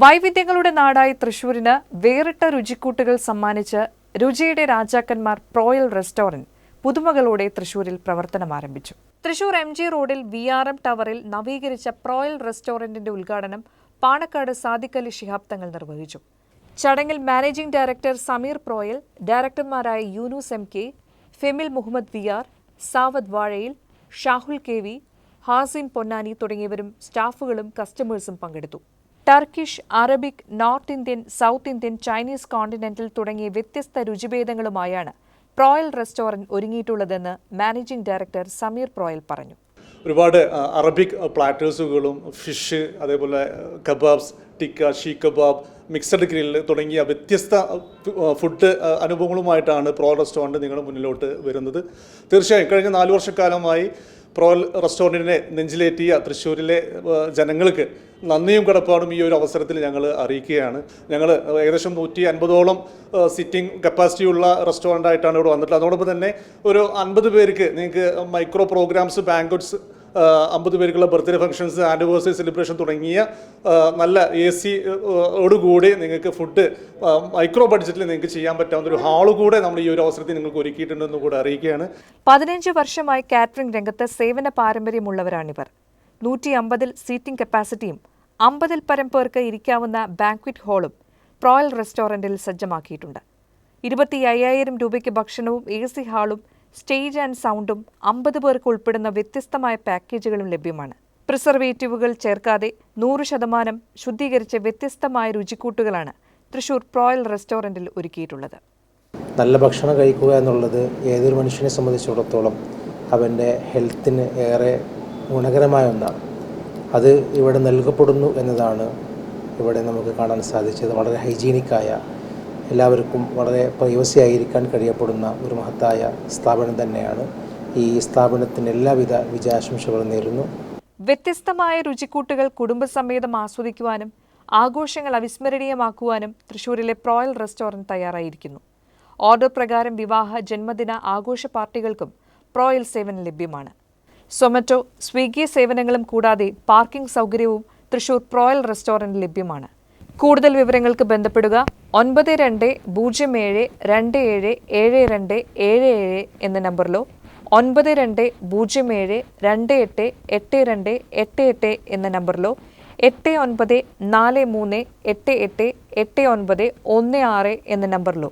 വൈവിധ്യങ്ങളുടെ നാടായ തൃശൂരിന് വേറിട്ട രുചിക്കൂട്ടുകൾ സമ്മാനിച്ച് രുചിയുടെ രാജാക്കന്മാർ പ്രോയൽ റെസ്റ്റോറന്റ് പുതുമകളോടെ തൃശൂരിൽ പ്രവർത്തനം ആരംഭിച്ചു. തൃശൂർ എം ജി റോഡിൽ വി ആർ എം ടവറിൽ നവീകരിച്ച പ്രോയൽ റെസ്റ്റോറന്റിന്റെ ഉദ്ഘാടനം പാണക്കാട് സാദിഖലി ശിഹാബ് തങ്ങൾ നിർവഹിച്ചു. ചടങ്ങിൽ managing director Sameer Proyal ഡയറക്ടർമാരായ Yunus M K Femil Muhammad V R Savad Vazhayil Shahul K V Hasim Ponnani തുടങ്ങിയവരും സ്റ്റാഫുകളും കസ്റ്റമേഴ്സും പങ്കെടുത്തു. Turkish Arabic north Indian south Indian Chinese continental തുടങ്ങിയ വ്യത്യസ്ത രുചിഭേദങ്ങളുമായാണ് പ്രോയൽ റെസ്റ്റോറന്റ് ഒരുങ്ങിയിട്ടുള്ളതെന്ന് മാനേജിംഗ് ഡയറക്ടർ സമീർ പ്രോയൽ പറഞ്ഞു. ഒരുപാട് അറബിക് പ്ലാറ്റേഴ്സുകളും ഫിഷ് അതേപോലെ kebabs tikka she kebab mixed grill തുടങ്ങിയ വ്യത്യസ്ത ഫുഡ് അനുഭവങ്ങളുമായിട്ടാണ് പ്രോ റെസ്റ്റോറന്റ് നിങ്ങളുടെ മുന്നിലോട്ട് വരുന്നത്. തീർച്ചയായും കഴിഞ്ഞ നാല് വർഷക്കാലമായി പ്രോ റെസ്റ്റോറന്റിനെ നെഞ്ചിലേറ്റിയ തൃശ്ശൂരിലെ ജനങ്ങൾക്ക് നന്ദിയും കടപ്പാടും ഈ ഒരു അവസരത്തിൽ ഞങ്ങൾ അറിയിക്കുകയാണ്. ഞങ്ങൾ ഏകദേശം നൂറ്റി അൻപതോളം സിറ്റിംഗ് കപ്പാസിറ്റിയുള്ള റെസ്റ്റോറന്റ് ആയിട്ടാണ് ഇവിടെ വന്നിട്ടുള്ളത്. അതോടൊപ്പം തന്നെ ഒരു അൻപത് പേർക്ക് നിങ്ങൾക്ക് മൈക്രോ പ്രോഗ്രാംസ് ബാങ്ക്വറ്റ്സ് അമ്പത് പേർക്കുള്ള ബർത്ത്ഡേ ഫംഗ്ഷൻസ് ആനിവേഴ്സറി സെലിബ്രേഷൻ തുടങ്ങിയ നല്ല എ സി ഓടുകൂടി നിങ്ങൾക്ക് ഫുഡ് മൈക്രോ ബഡ്ജറ്റിൽ നിങ്ങൾക്ക് ചെയ്യാൻ പറ്റാവുന്ന ഒരു ഹാൾ കൂടെ നമ്മൾ ഈ ഒരു അവസരത്തിൽ നിങ്ങൾക്ക് ഒരുക്കിയിട്ടുണ്ടെന്ന് കൂടെ അറിയിക്കുകയാണ്. പതിനഞ്ച് വർഷമായി കാറ്ററിംഗ് രംഗത്ത് സേവന പാരമ്പര്യമുള്ളവരാണിവർ. നൂറ്റി അമ്പതിൽ സീറ്റിംഗ് കപ്പാസിറ്റിയും അമ്പതിൽ പരം പേർക്ക് ഇരിക്കാവുന്ന ബാങ്ക്വറ്റ് ഹാളും പ്രോയൽ റെസ്റ്റോറന്റിൽ സജ്ജമാക്കിയിട്ടുണ്ട്. ഇരുപത്തി അയ്യായിരം രൂപയ്ക്ക് ഭക്ഷണവും എ സി ഹാളും സ്റ്റേജ് ആൻഡ് സൗണ്ടും അമ്പത് പേർക്ക് ഉൾപ്പെടുന്ന വ്യത്യസ്തമായ പാക്കേജുകളും ലഭ്യമാണ്. പ്രിസർവേറ്റീവുകൾ ചേർക്കാതെ നൂറ് ശതമാനം ശുദ്ധീകരിച്ച വ്യത്യസ്തമായ രുചിക്കൂട്ടുകളാണ് തൃശൂർ പ്രോയൽ റെസ്റ്റോറന്റിൽ ഒരുക്കിയിട്ടുള്ളത്. നല്ല ഭക്ഷണം കഴിക്കുക എന്നുള്ളത് ഏതൊരു മനുഷ്യനെ സംബന്ധിച്ചിടത്തോളം അവന്റെ ഹെൽത്തിന് ഏറെ ഗുണകരമായ ഒന്നാണ്. അത് ഇവിടെ നൽകപ്പെടുന്നു എന്നതാണ് ഇവിടെ നമുക്ക് കാണാൻ സാധിച്ചത്. വളരെ ഹൈജീനിക്കായ എല്ലാവർക്കും വളരെ പ്രൈവസി ആയിരിക്കാൻ കഴിയപ്പെടുന്ന ഒരു മഹത്തായ സ്ഥാപനം തന്നെയാണ് ഈ സ്ഥാപനത്തിന് എല്ലാവിധ വിജയാശംസകളും നേരുന്നു. വ്യത്യസ്തമായ രുചിക്കൂട്ടുകൾ കുടുംബസമേതം ആസ്വദിക്കുവാനും ആഘോഷങ്ങൾ അവിസ്മരണീയമാക്കുവാനും തൃശൂരിലെ പ്രോയൽ റെസ്റ്റോറന്റ് തയ്യാറായിരിക്കുന്നു. ഓർഡർ പ്രകാരം വിവാഹ ജന്മദിന ആഘോഷ പാർട്ടികൾക്കും പ്രോയൽ സേവനം ലഭ്യമാണ്. സൊമറ്റോ സ്വിഗ്ഗി സേവനങ്ങളും കൂടാതെ പാർക്കിംഗ് സൗകര്യവും തൃശൂർ പ്രോയൽ റെസ്റ്റോറന്റ് ലഭ്യമാണ്. കൂടുതൽ വിവരങ്ങൾക്ക് ബന്ധപ്പെടുക ഒൻപത് രണ്ട് പൂജ്യം ഏഴ് രണ്ട് ഏഴ് ഏഴ് രണ്ട് ഏഴ് ഏഴ് എന്ന നമ്പറിലോ ഒൻപത് രണ്ട് പൂജ്യം ഏഴ് രണ്ട് എട്ട് എട്ട് രണ്ട് എട്ട് എട്ട് എന്ന നമ്പറിലോ എട്ട് ഒൻപത് നാല് മൂന്ന് എട്ട് എട്ട് എട്ട് ഒൻപത് ഒന്ന് ആറ് എന്ന നമ്പറിലോ